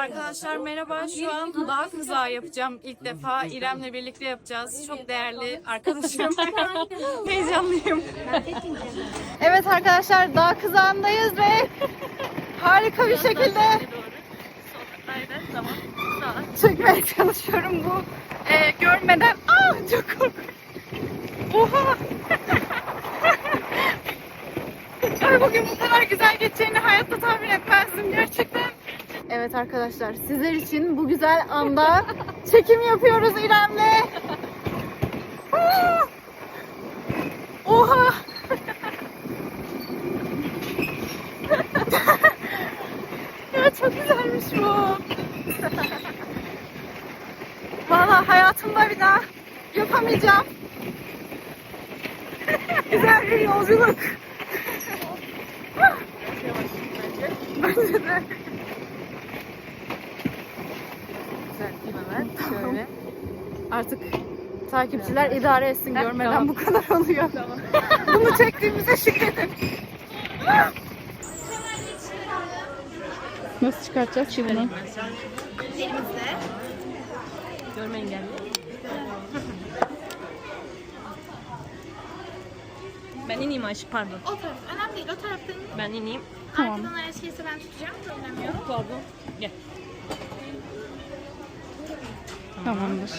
Arkadaşlar merhaba. Şu an dağ kızağı yapacağım ilk defa. İrem'le birlikte yapacağız. Çok değerli arkadaşım. Heyecanlıyım. Evet arkadaşlar dağ kızağındayız ve harika bir şekilde çekmeye çalışıyorum bu e, görmeden. Aa çok korkunç. Oha. Ay bugün bu kadar güzel geçeceğini hayatta tahmin etmezdim gerçekten. Evet arkadaşlar sizler için bu güzel anda çekim yapıyoruz İrem'le. Oha! ya çok güzelmiş bu. Valla hayatımda bir daha yapamayacağım. güzel bir yolculuk. Bence de. Evet, şöyle. Artık takipçiler idare etsin görmeden bu kadar oluyor. Bunu çektiğimize şükredin. Nasıl çıkartacağız ki bunu? Görme engelli. Ben ineyim Ayşe pardon. O taraf. Önemli değil. O taraftan Ben ineyim. Tamam. arkadan eğer şeyse ben tutacağım. Problem yok. Pardon. Gel. Tamamdır.